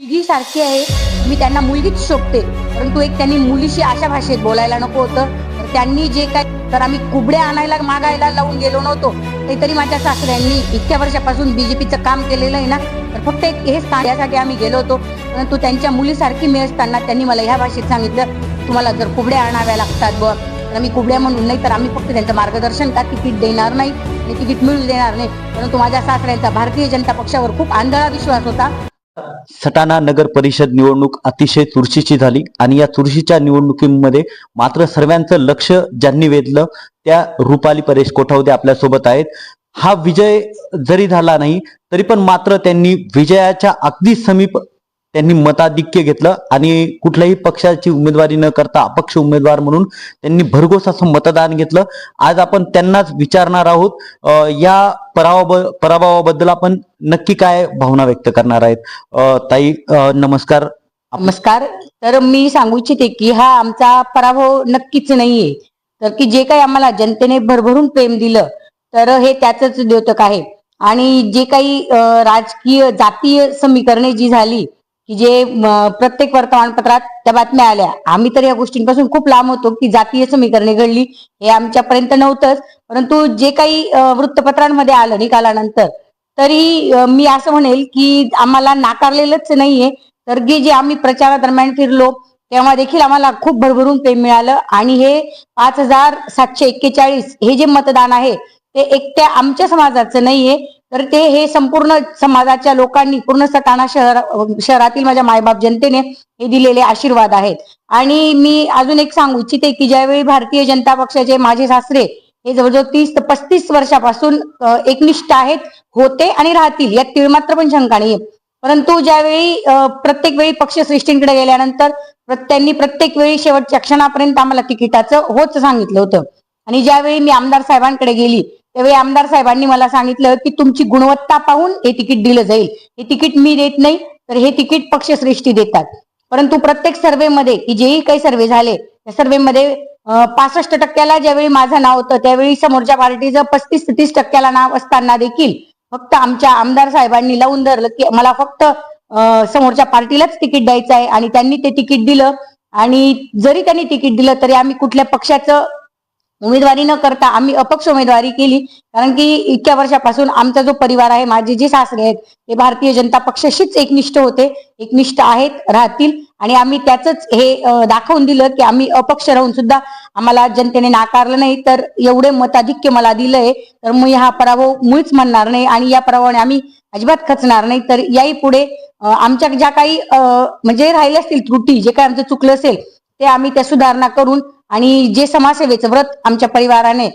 मुलगी सारखी आहे. मी त्यांना मुलगीच शोभते परंतु एक त्यांनी मुलीशी अशा भाषेत बोलायला नको होतं. तर त्यांनी जे काय तर आम्ही कुबड्या आणायला मागायला लावून गेलो नव्हतो. ते तरी माझ्या सासऱ्यांनी इतक्या वर्षापासून बीजेपीचं काम केलेलं आहे ना तर फक्त एक हे स्थान यासाठी आम्ही गेलो होतो. परंतु त्यांच्या मुलीसारखी मी असताना त्यांनी मला ह्या भाषेत सांगितलं तुम्हाला जर कुबड्या आणाव्या लागतात ब तर आम्ही कुबड्या म्हणून नाही तर आम्ही फक्त त्यांचं मार्गदर्शन का तिकीट देणार नाही आणि तिकीट मिळू देणार नाही. परंतु माझ्या सासऱ्यांचा भारतीय जनता पक्षावर खूप आंधळा विश्वास होता. सटाणा नगर परिषद निवडणूक अतिशय चुरशीची झाली आणि या चुरशीच्या निवडणुकीमध्ये मात्र सर्वांचं लक्ष ज्यांनी वेधलं त्या रुपाली परेश कोठावदे आपल्यासोबत आहेत. हा विजय जरी झाला नाही तरी पण मात्र त्यांनी विजयाच्या अगदी समीप त्यांनी मताधिक्य घेतलं आणि कुठल्याही पक्षाची उमेदवारी न करता अपक्ष उमेदवार म्हणून त्यांनी भरघोस असं मतदान घेतलं. आज आपण त्यांनाच विचारणार आहोत. या पराभव पराभवाबद्दल आपण नक्की काय भावना व्यक्त करणार आहेत? ताई नमस्कार. नमस्कार. तर मी सांगू इच्छिते की हा आमचा पराभव नक्कीच नाहीये. तर की जे काही आम्हाला जनतेने भरभरून प्रेम दिलं तर हे त्याच द्योतक आहे. आणि जे काही राजकीय जातीय समीकरणे जी झाली की जे प्रत्येक वर्तमानपत्रात त्या बातम्या आल्या. आम्ही तर या गोष्टींपासून खूप लांब होतो की जातीय समीकरणे घडली हे आमच्यापर्यंत नव्हतंच. परंतु जे काही वृत्तपत्रांमध्ये आलं निकालानंतर तरी मी असं म्हणेल की आम्हाला नाकारलेलंच नाहीये. तर की जे आम्ही प्रचारादरम्यान फिरलो तेव्हा देखील आम्हाला खूप भरभरून प्रेम मिळालं. आणि हे पाच हजार सातशे एक्केचाळीस हे जे मतदान आहे ते एकट्या आमच्या समाजाचं नाहीये. तर ते हे संपूर्ण समाजाच्या लोकांनी पूर्ण सटाणा शहर शहरातील माझ्या मायबाप जनतेने हे दिलेले आशीर्वाद आहेत. आणि मी अजून एक सांगू इच्छिते की ज्यावेळी भारतीय जनता पक्षाचे माझे सासरे हे जवळजवळ तीस ते पस्तीस वर्षापासून एकनिष्ठ आहेत होते आणि राहतील यात तिळमात्र पण शंका नाहीये. परंतु ज्यावेळी प्रत्येक वेळी पक्ष सृष्टींकडे गेल्यानंतर त्यांनी प्रत्येक वेळी शेवटच्या क्षणापर्यंत आम्हाला तिकिटाचं होच सांगितलं होतं. आणि ज्यावेळी मी आमदार साहेबांकडे गेली त्यावेळी आमदार साहेबांनी मला सांगितलं की तुमची गुणवत्ता पाहून हे तिकीट दिलं जाईल. हे तिकीट मी देत नाही तर हे तिकीट पक्षश्रेष्ठी देतात. परंतु प्रत्येक सर्व्हेमध्ये की जेही काही सर्व्हे झाले त्या सर्व्हेमध्ये पासष्ट टक्क्याला ज्यावेळी माझं नाव होतं त्यावेळी समोरच्या पार्टीचं पस्तीस ते तीस टक्क्याला नाव असताना देखील फक्त आमच्या आमदार साहेबांनी लावून धरलं की मला फक्त समोरच्या पार्टीलाच तिकीट द्यायचं आहे आणि त्यांनी ते तिकीट दिलं. आणि जरी त्यांनी तिकीट दिलं तरी आम्ही कुठल्या पक्षाचं उमेदवारी न करता आम्ही अपक्ष उमेदवारी केली. कारण की इतक्या वर्षापासून आमचा जो परिवार आहे माझे जे सासरे आहेत ते भारतीय जनता पक्षाशीच एकनिष्ठ होते. एकनिष्ठ आहेत राहतील. आणि आम्ही त्याच हे दाखवून दिलं की आम्ही अपक्ष राहून सुद्धा आम्हाला जनतेने नाकारलं नाही. तर एवढे मताधिक्य मला दिलंय तर मी हा पराभव मुळीच म्हणणार नाही आणि या पराभवाने आम्ही अजिबात खचणार नाही. तर याही पुढे आमच्या ज्या काही म्हणजे राहिले असतील त्रुटी जे काही आमचं चुकलं असेल ते आम्ही त्या सुधारणा करून आणि जे समाजसेवेचं व्रत आमच्या परिवाराने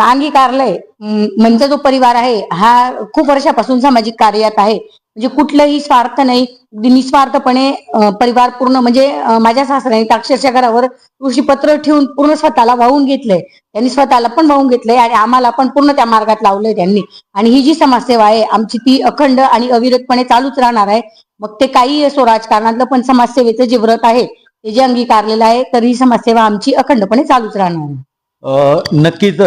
अंगीकारलंय म्हणजे जो परिवार आहे हा खूप वर्षापासून सामाजिक कार्यात आहे. म्हणजे कुठलंही स्वार्थ नाही. निस्वार्थपणे परिवार पूर्ण म्हणजे माझ्या सासऱ्याने अक्षरशः घरावर तुळशीपत्र ठेवून पूर्ण स्वतःला वाहून घेतलंय. त्यांनी स्वतःला पण वाहून घेतलंय आणि आम्हाला पण पूर्ण त्या मार्गात लावलंय त्यांनी. आणि ही जी समाजसेवा आहे आमची ती अखंड आणि अविरतपणे चालूच राहणार आहे. मग ते काही असो राजकारणातलं पण समाजसेवेचं जे व्रत आहे ते जे अंगीकारलेलं आहे तर ही समाजसेवा आमची अखंडपणे चालूच राहणार आहे. नक्कीच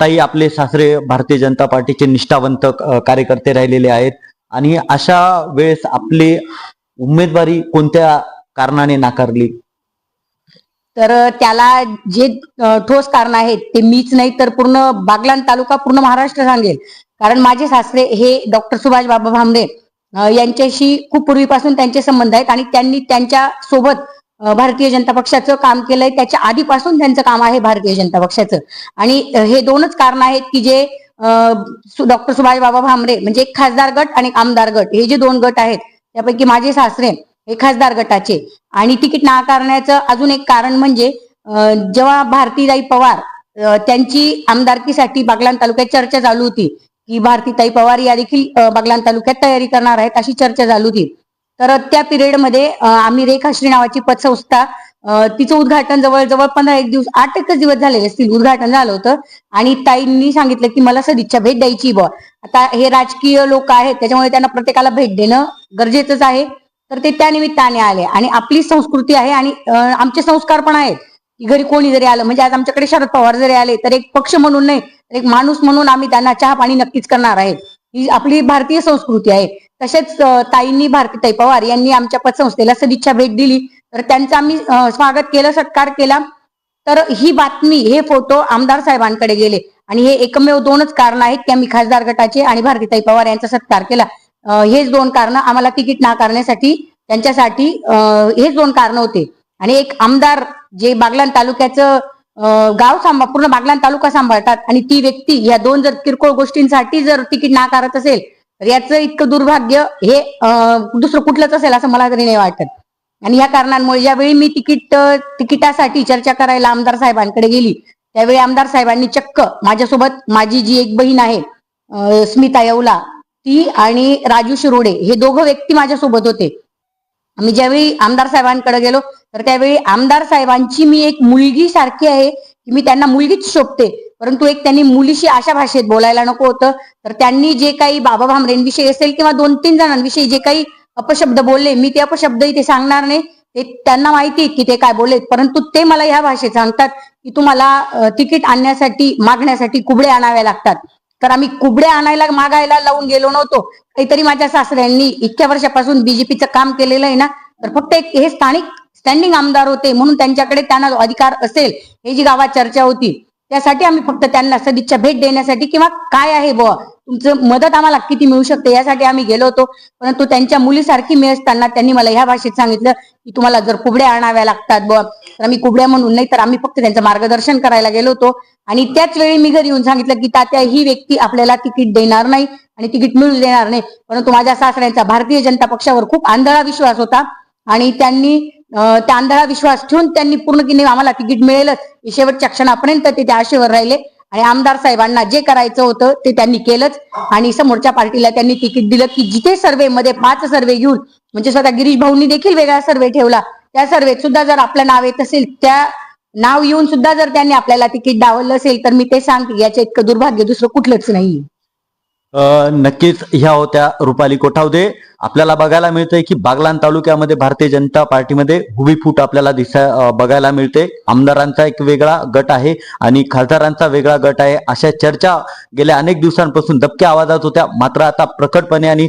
ताई आपले सासरे भारतीय जनता पार्टीचे निष्ठावंत कार्यकर्ते राहिलेले आहेत. आणि अशा वेळेस आपली उमेदवारी कोणत्या कारणाने नाकारली? तर त्याला जे ठोस कारण आहेत ते मीच नाही तर पूर्ण बागलाण तालुका पूर्ण महाराष्ट्र सांगेल. कारण माझे सासरे हे डॉक्टर सुभाष बाबा भामरे यांच्याशी खूप पूर्वीपासून त्यांचे संबंध आहेत आणि त्यांनी त्यांच्यासोबत भारतीय जनता पक्षाचं काम केलंय. त्याच्या आधीपासून त्यांचं काम आहे भारतीय जनता पक्षाचं. आणि हे दोनच कारण आहेत की जे डॉक्टर सुभाष बाबा भामरे म्हणजे एक खासदार गट आणि एक आमदार गट. हे जे दोन गट आहेत त्यापैकी माझे सासरे हे खासदार गटाचे. आणि तिकीट नाकारण्याचं अजून एक कारण म्हणजे जेव्हा भारतीताई पवार त्यांची आमदारकीसाठी बागलाण तालुक्यात चर्चा चालू होती की भारतीताई पवार या देखील बागलाण तालुक्यात तयारी करणार आहेत अशी चर्चा चालू होती. तर त्या पिरियडमध्ये आम्ही रेखाश्री नावाची पतसंस्था तिचं उद्घाटन जवळजवळ पंधरा एक दिवस आठ एकच दिवस झालेले असतील उद्घाटन झालं होतं. आणि ताईंनी सांगितलं की मला सदिच्छा भेट द्यायची बुवा. आता हे राजकीय लोक आहेत त्याच्यामुळे त्यांना प्रत्येकाला भेट देणं गरजेचंच आहे. तर ते त्या निमित्ताने आले. आणि आपली संस्कृती आहे आणि आमचे संस्कार पण आहेत. की घरी कोणी जरी आलं म्हणजे आज आमच्याकडे शरद पवार जरी आले तर एक पक्ष म्हणून नाही तर एक माणूस म्हणून आम्ही त्यांना चहा पाणी नक्कीच करणार आहे. ही आपली भारतीय संस्कृती आहे. तसेच ताईंनी भारतीताई पवार यांनी आमच्या पतसंस्थेला सदिच्छा भेट दिली. तर त्यांचं आम्ही स्वागत केलं सत्कार केला. तर ही बातमी हे फोटो आमदार साहेबांकडे गेले. आणि हे एकमेव दोनच कारण आहेत की आम्ही खासदार गटाचे आणि भारतीताई पवार यांचा सत्कार केला. हेच दोन कारण आम्हाला तिकीट नाकारण्यासाठी त्यांच्यासाठी हेच दोन कारण होते. आणि एक आमदार जे बागलान तालुक्याचं गाव सांभाळ पूर्ण बागलान तालुका सांभाळतात. आणि ती व्यक्ती या दोन जर किरकोळ गोष्टींसाठी जर तिकीट नाकारत असेल तर याचं इतकं दुर्भाग्य हे दुसरं कुठलंच असेल असं मला तरी नाही वाटत. आणि या कारणांमुळे ज्यावेळी मी तिकीट तिकिटासाठी चर्चा करायला आमदार साहेबांकडे गेली त्यावेळी आमदार साहेबांनी चक्क माझ्यासोबत माझी जी एक बहीण आहे स्मिता येवला ती आणि राजू शिरोडे हे दोघं व्यक्ती माझ्यासोबत होते. आम्ही ज्यावेळी आमदार साहेबांकडे गेलो तर त्यावेळी आमदार साहेबांची मी एक मुलगी सारखी आहे की मी त्यांना मुलगीच शोभते. परंतु एक त्यांनी मुलीशी अशा भाषेत बोलायला नको होतं. तर त्यांनी जे काही बाबा भामरेंविषयी असेल किंवा दोन तीन जणांविषयी जे काही अपशब्द बोलले मी ते अपशब्द इथे सांगणार नाही. ते त्यांना माहिती की ते काय बोलले परंतु ते मला ह्या भाषेत सांगतात की तुम्हाला तिकीट आणण्यासाठी मागण्यासाठी कुबडे आणाव्या लागतात. तर आम्ही कुबडे आणायला मागायला लावून गेलो नव्हतो. काहीतरी माझ्या सासऱ्यांनी इतक्या वर्षापासून बीजेपीचं काम केलेलं आहे ना तर फक्त एक हे स्थानिक स्टँडिंग आमदार होते म्हणून त्यांच्याकडे त्यांना अधिकार असेल. हे जी गावात चर्चा होती त्यासाठी आम्ही फक्त त्यांना सदिच्छा भेट देण्यासाठी किंवा काय आहे बुवा? तुमचं मदत आम्हाला किती मिळू शकते यासाठी आम्ही गेलो होतो. परंतु त्यांच्या मुलीसारखी मी असताना त्यांनी मला ह्या भाषेत सांगितलं की तुम्हाला जर कुबड्या आणाव्या लागतात बुवा तर आम्ही कुबड्या म्हणून नाही तर आम्ही फक्त त्यांचं मार्गदर्शन करायला गेलो होतो. आणि त्याच वेळी मी घरी येऊन सांगितलं की तात्या ही व्यक्ती आपल्याला तिकीट देणार नाही आणि तिकीट मिळू देणार नाही. परंतु माझ्या सासऱ्यांचा भारतीय जनता पक्षावर खूप आंधळा विश्वास होता आणि त्यांनी अं, त्या विश्वास ठेवून त्यांनी पूर्ण की आम्हाला तिकीट मिळेलच. शेवटच्या क्षणापर्यंत ते त्या आशेवर राहिले. आणि आमदार साहेबांना जे करायचं होतं ते त्यांनी केलंच. आणि समोरच्या पार्टीला त्यांनी तिकीट दिलं की जिथे सर्वे मध्ये पाच सर्वे घेऊन म्हणजे स्वतः गिरीश भाऊंनी देखील वेगळा सर्वे ठेवला. त्या सर्वेत सुद्धा जर आपलं नाव येत असेल त्या नाव येऊन सुद्धा जर त्यांनी आपल्याला तिकीट डावलं असेल तर मी ते सांगते याच्या इतकं दुर्भाग्य दुसरं कुठलंच नाही नक्कीच ह्या होत्या रुपाली कोठावदे. आपल्याला बघायला मिळतंय की बागलान तालुक्यामध्ये भारतीय जनता पार्टीमध्ये हुबी फूट आपल्याला दिसा बघायला मिळते. आमदारांचा एक वेगळा गट आहे आणि खासदारांचा वेगळा गट आहे अशा चर्चा गेल्या अनेक दिवसांपासून दबक्या आवाजात होत्या. मात्र आता प्रकटपणे आणि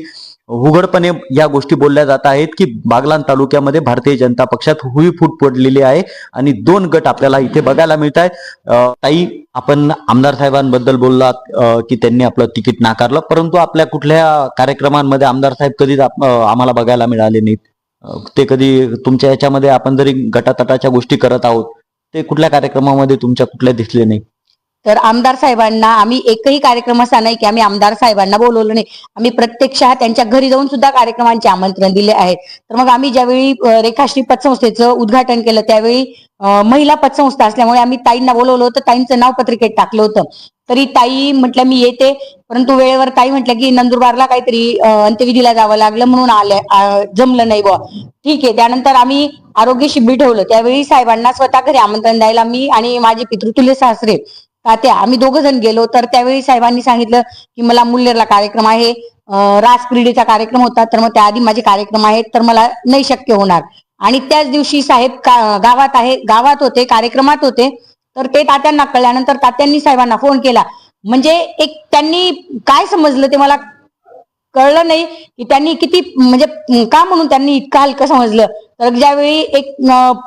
उघडपणे या गोष्टी बोलल्या जात आहेत की बागलान तालुक्यामध्ये भारतीय जनता पक्षात हुई फूट पडलेली आहे आणि दोन गट आपल्याला इथे बघायला मिळत आहेत ताई आपण आमदार साहेबांबद्दल बोललात की त्यांनी आपलं तिकीट नाकारलं परंतु आपल्या कुठल्या कार्यक्रमांमध्ये आमदार साहेब कधीच आम्हाला बघायला मिळाले नाहीत. ते कधी तुमच्या याच्यामध्ये आपण जरी गटातटाच्या गोष्टी करत आहोत ते कुठल्या कार्यक्रमामध्ये तुमच्या कुठल्या दिसले नाही तर आमदार साहेबांना आम्ही एकही कार्यक्रम असा नाही की आम्ही आमदार साहेबांना बोलवलं नाही. आम्ही प्रत्यक्षात त्यांच्या घरी जाऊन सुद्धा कार्यक्रमांचे आमंत्रण दिले आहे. तर मग आम्ही ज्यावेळी रेखाश्री पतसंस्थेचं उद्घाटन केलं त्यावेळी महिला पतसंस्था असल्यामुळे आम्ही ताईंना बोलवलं होतं. ताईंचं नाव पत्रिकेत टाकलं होतं. तरी ताई म्हटलं मी येते. परंतु वेळेवर ताई म्हटलं की नंदुरबारला काहीतरी अंत्यविधीला जावं लागलं म्हणून आलं जमलं नाही बुवा. ठीक आहे. त्यानंतर आम्ही आरोग्य शिबिर ठेवलं. त्यावेळी साहेबांना स्वतः घरी आमंत्रण द्यायला मी आणि माझे पितृतुल्य सासरे तात्या आम्ही दोघ जण गेलो तर त्यावेळी साहेबांनी सांगितलं की मला मुल्लेरला कार्यक्रम आहे रास क्रीडेचा कार्यक्रम होता तर मग त्याआधी माझे कार्यक्रम आहेत तर मला नाही शक्य होणार. आणि त्याच दिवशी साहेब का- गावात आहे गावात होते कार्यक्रमात होते तर ते तात्यांना कळल्यानंतर तात्यांनी साहेबांना फोन केला. म्हणजे एक त्यांनी काय समजलं ते मला कळलं नाही की त्यांनी किती म्हणजे का म्हणून त्यांनी इतकं हलकं समजलं? तर ज्यावेळी एक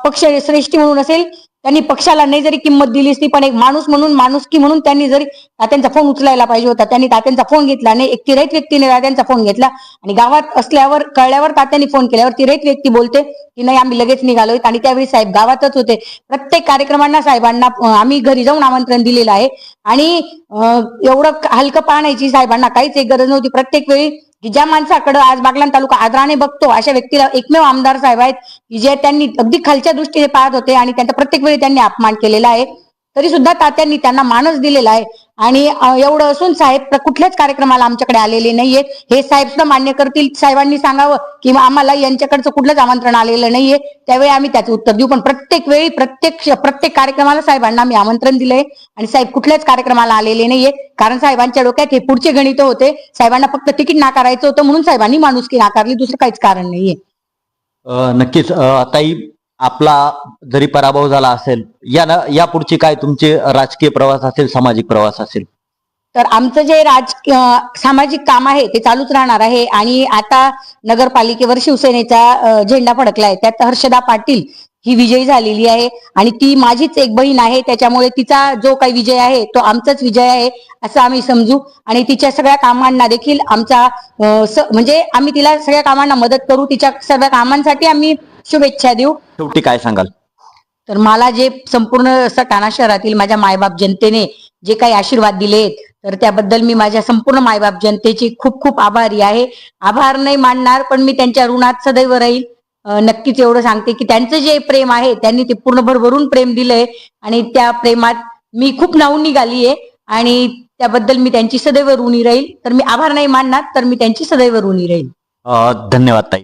पक्ष श्रेष्ठी म्हणून असेल त्यांनी पक्षाला नाही जरी किंमत दिली असती पण एक माणूस म्हणून माणुसकी म्हणून त्यांनी जरी तात्यांचा फोन उचलायला पाहिजे होता त्यांनी तात्यांचा फोन घेतला नाही. एक तिरहित व्यक्तीने तात्यांचा फोन घेतला आणि गावात असल्यावर कळल्यावर तात्यांनी फोन केल्यावर तिरहित व्यक्ती बोलते की नाही आम्ही लगेच निघालोय आणि त्यावेळी साहेब गावातच होते. प्रत्येक कार्यक्रमांना साहेबांना आम्ही घरी जाऊन आमंत्रण दिलेलं आहे. आणि एवढं हलकं पाहण्याची साहेबांना काहीच एक गरज नव्हती. प्रत्येक वेळी की ज्या माणसाकडे आज बागलाण तालुका आदराने बघतो अशा व्यक्तीला एकमेव आमदार साहेब आहेत की जे त्यांनी अगदी खालच्या दृष्टीने पाहत होते आणि त्यांचा प्रत्येक वेळी त्यांनी अपमान केलेला आहे. तरी सुद्धा तात्यांनी त्यांना मानच दिलेला आहे. आणि एवढं असून साहेब कुठल्याच कार्यक्रमाला आमच्याकडे आलेले नाहीये हे साहेब सुद्धा मान्य करतील. साहेबांनी सांगावं की आम्हाला यांच्याकडचं कुठलंच आमंत्रण आलेलं नाहीये. त्यावेळी आम्ही त्याचं उत्तर देऊ. पण प्रत्येक वेळी प्रत्येक प्रत्येक कार्यक्रमाला साहेबांना आम्ही आमंत्रण दिलंय. आणि साहेब कुठल्याच कार्यक्रमाला आलेले नाहीये. कारण साहेबांच्या डोक्यात हे पुढचे गणित होते. साहेबांना फक्त तिकीट नाकारायचं होतं म्हणून साहेबांनी माणुसकी नाकारली. दुसरं काहीच कारण नाहीये. नक्कीच. ताई आपला जरी पराभव झाला असेल या यापुढची काय तुमचे राजकीय प्रवास असेल सामाजिक प्रवास असेल? तर आमचं जे राज सामाजिक काम आहे ते चालूच राहणार आहे. आणि आता नगरपालिकेवर शिवसेनेचा झेंडा फडकलाय. त्यात हर्षदा पाटील ही विजयी झालेली आहे आणि ती माझीच एक बहीण आहे त्याच्यामुळे तिचा जो काही विजय आहे तो आमचाच विजय आहे असं आम्ही समजू. आणि तिच्या सगळ्या कामांना देखील आमचा म्हणजे आम्ही तिला सगळ्या कामांना मदत करू तिच्या सर्व कामांसाठी आम्ही शुभेच्छा देऊ. शेवटी काय सांगाल? तर मला जे संपूर्ण सटाणा शहरातील माझ्या मायबाप जनतेने जे काही आशीर्वाद दिलेत तर त्याबद्दल मी माझ्या संपूर्ण मायबाप जनतेची खूप खूप आभारी आहे. आभार नाही मानणार पण मी त्यांच्या ऋणात सदैव राहील. नक्कीच एवढं सांगते की त्यांचं जे प्रेम आहे त्यांनी ते पूर्ण भरभरून प्रेम दिलंय आणि त्या प्रेमात मी खूप नावून निघाली आहे आणि त्याबद्दल मी त्यांची सदैव ऋणी राहील. तर मी आभार नाही मानणार तर मी त्यांची सदैव ऋणी राहील. धन्यवाद ताई.